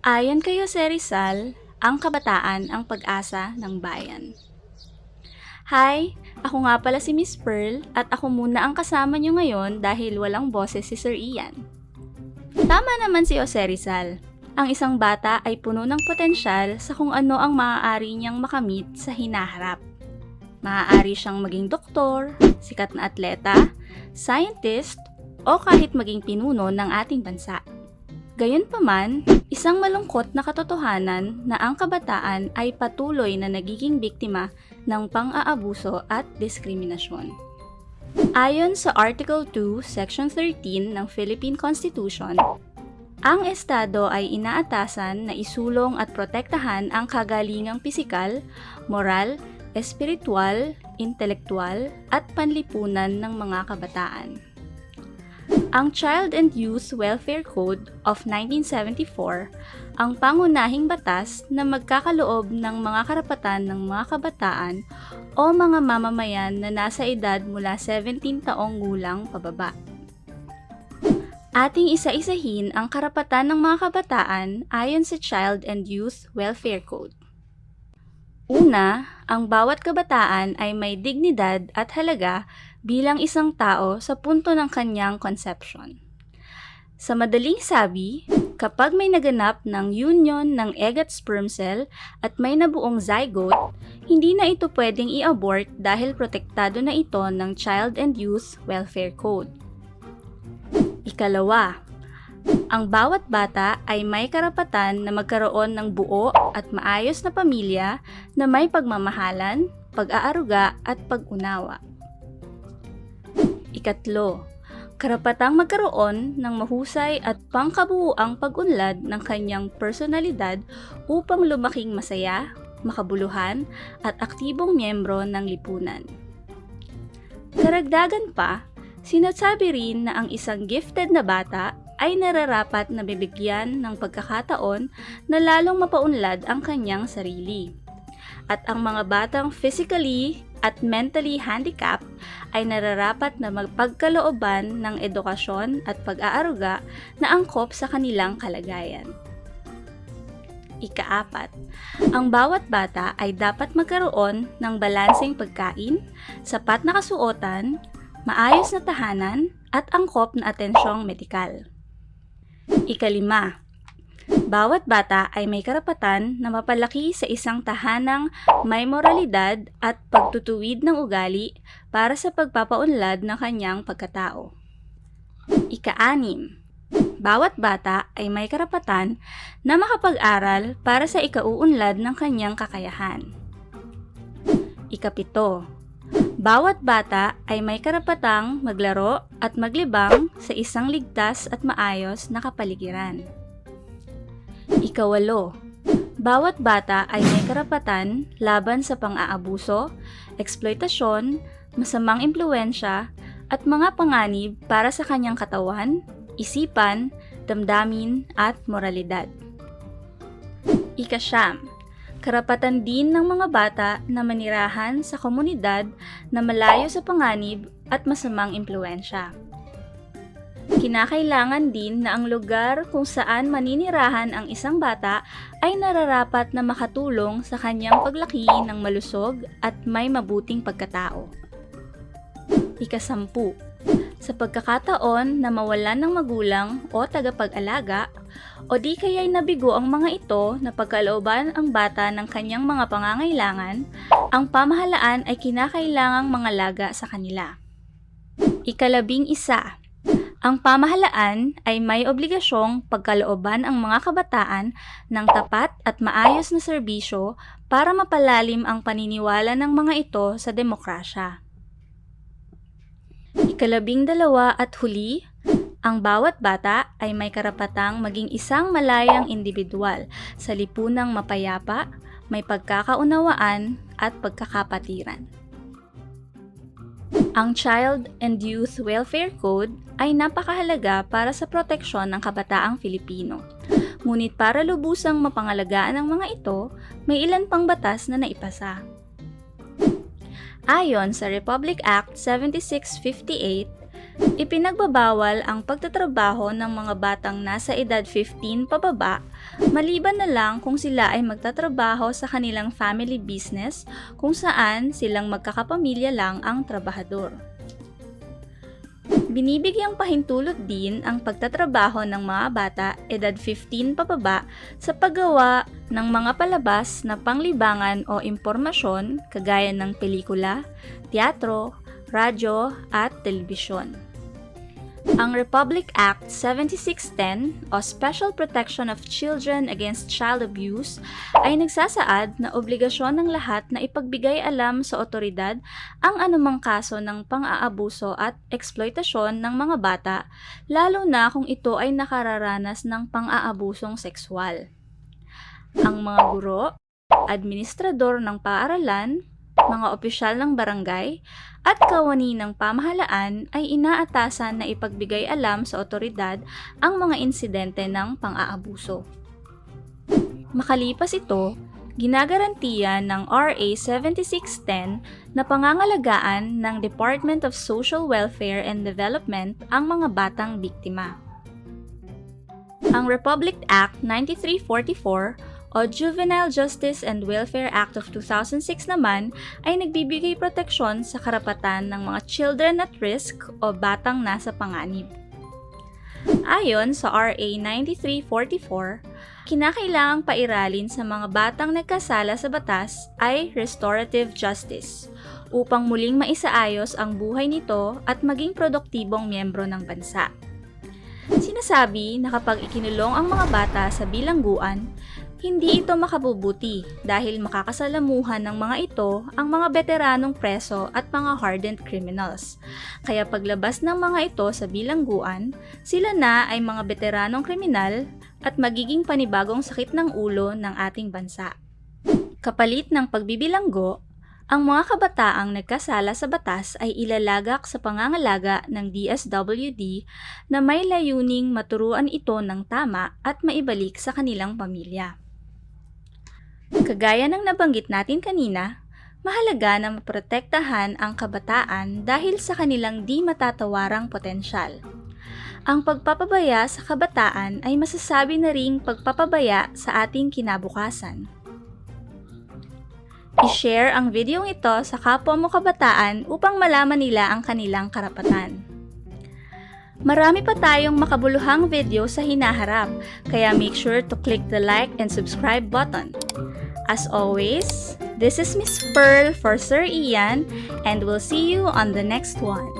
Ayon kay Jose Rizal, ang kabataan ang pag-asa ng bayan. Hi, ako nga pala si Miss Pearl at ako muna ang kasama nyo ngayon dahil walang boses si Sir Ian. Tama naman si Jose Rizal. Ang isang bata ay puno ng potensyal sa kung ano ang maaari niyang makamit sa hinaharap. Maaari siyang maging doktor, sikat na atleta, scientist, o kahit maging pinuno ng ating bansa. Gayunpaman, isang malungkot na katotohanan na ang kabataan ay patuloy na nagiging biktima ng pang-aabuso at diskriminasyon. Ayon sa Article 2, Section 13 ng Philippine Constitution, ang Estado ay inaatasan na isulong at protektahan ang kagalingang pisikal, moral, espiritual, intelektual at panlipunan ng mga kabataan. Ang Child and Youth Welfare Code of 1974 ang pangunahing batas na magkakaloob ng mga karapatan ng mga kabataan o mga mamamayan na nasa edad mula 17 taong gulang pababa. Ating isa-isahin ang karapatan ng mga kabataan ayon sa Child and Youth Welfare Code. Una, ang bawat kabataan ay may dignidad at halaga bilang isang tao sa punto ng kanyang conception. Sa madaling sabi, kapag may naganap ng union ng egg at sperm cell at may nabuong zygote, hindi na ito pwedeng i-abort dahil protektado na ito ng Child and Youth Welfare Code. Ikalawa, ang bawat bata ay may karapatan na magkaroon ng buo at maayos na pamilya na may pagmamahalan, pag-aaruga at pag-unawa. Ikatlo, karapatang magkaroon ng mahusay at pangkabuuang pag-unlad ng kanyang personalidad upang lumaking masaya, makabuluhan at aktibong miyembro ng lipunan. Karagdagan pa, sinasabi rin na ang isang gifted na bata ay nararapat na bibigyan ng pagkakataon na lalong mapaunlad ang kanyang sarili. At ang mga batang physically at mentally handicapped ay nararapat na magpagkalooban ng edukasyon at pag-aaruga na angkop sa kanilang kalagayan. Ikaapat, ang bawat bata ay dapat magkaroon ng balanseng pagkain, sapat na kasuotan, maayos na tahanan, at angkop na atensyong medikal. Ikalima, bawat bata ay may karapatan na mapalaki sa isang tahanang may moralidad at pagtutuwid ng ugali para sa pagpapaunlad ng kanyang pagkatao. Ika-anim, bawat bata ay may karapatan na makapag-aral para sa ikauunlad ng kanyang kakayahan. Ikapito, bawat bata ay may karapatang maglaro at maglibang sa isang ligtas at maayos na kapaligiran. Ikawalo, bawat bata ay may karapatan laban sa pang-aabuso, eksploitasyon, masamang impluensya, at mga panganib para sa kanyang katawan, isipan, damdamin, at moralidad. Ikasyam, karapatan din ng mga bata na manirahan sa komunidad na malayo sa panganib at masamang impluensya. Kinakailangan din na ang lugar kung saan maninirahan ang isang bata ay nararapat na makatulong sa kanyang paglaki ng malusog at may mabuting pagkatao. Ikasampu, sa pagkakataon na mawalan ng magulang o tagapag-alaga o di kaya'y nabigo ang mga ito na pagkalooban ang bata ng kanyang mga pangangailangan, ang pamahalaan ay kinakailangang mangalaga sa kanila. Ikalabing isa, ang pamahalaan ay may obligasyong pagkalooban ang mga kabataan ng tapat at maayos na serbisyo para mapalalim ang paniniwala ng mga ito sa demokrasya. Ikalabing dalawa at huli, ang bawat bata ay may karapatang maging isang malayang individual sa lipunang mapayapa, may pagkakaunawaan at pagkakapatiran. Ang Child and Youth Welfare Code ay napakahalaga para sa proteksyon ng kabataang Filipino. Ngunit para lubusang mapangalagaan ang mga ito, may ilan pang batas na naipasa. Ayon sa Republic Act 7658, Ipinagbabawal ang pagtatrabaho ng mga batang nasa edad 15 pababa, maliban na lang kung sila ay magtatrabaho sa kanilang family business kung saan silang magkakapamilya lang ang trabahador. Binibigyang pahintulot din ang pagtatrabaho ng mga bata edad 15 pababa sa paggawa ng mga palabas na panglibangan o impormasyon kagaya ng pelikula, teatro, radyo at telebisyon. Ang Republic Act 7610 o Special Protection of Children Against Child Abuse ay nagsasaad na obligasyon ng lahat na ipagbigay alam sa otoridad ang anumang kaso ng pang-aabuso at eksploitasyon ng mga bata, lalo na kung ito ay nakararanas ng pang-aabusong sexual. Ang mga guro, administrador ng paaralan, mga opisyal ng barangay, at kawani ng pamahalaan ay inaatasan na ipagbigay alam sa otoridad ang mga insidente ng pang-aabuso. Makalipas ito, ginagarantiya ng RA 7610 na pangangalagaan ng Department of Social Welfare and Development ang mga batang biktima. Ang Republic Act 9344 o Juvenile Justice and Welfare Act of 2006 naman ay nagbibigay proteksyon sa karapatan ng mga children at risk o batang nasa panganib. Ayon sa RA 9344, kinakailangang pairalin sa mga batang nagkasala sa batas ay restorative justice upang muling maisaayos ang buhay nito at maging produktibong miyembro ng bansa. Sinasabi na kapag ikinulong ang mga bata sa bilangguan, hindi ito makabubuti dahil makakasalamuhan ng mga ito ang mga veteranong preso at mga hardened criminals. Kaya paglabas ng mga ito sa bilangguan, sila na ay mga veteranong kriminal at magiging panibagong sakit ng ulo ng ating bansa. Kapalit ng pagbibilanggo, ang mga kabataang nagkasala sa batas ay ilalagak sa pangangalaga ng DSWD na may layuning maturuan ito ng tama at maibalik sa kanilang pamilya. Kagaya ng nabanggit natin kanina, mahalaga na maprotektahan ang kabataan dahil sa kanilang di matatawarang potensyal. Ang pagpapabaya sa kabataan ay masasabi na ring pagpapabaya sa ating kinabukasan. I-share ang video ito sa kapwa mo kabataan upang malaman nila ang kanilang karapatan. Marami pa tayong makabuluhang video sa hinaharap, kaya make sure to click the like and subscribe button. As always, this is Miss Pearl for Sir Ian, and we'll see you on the next one.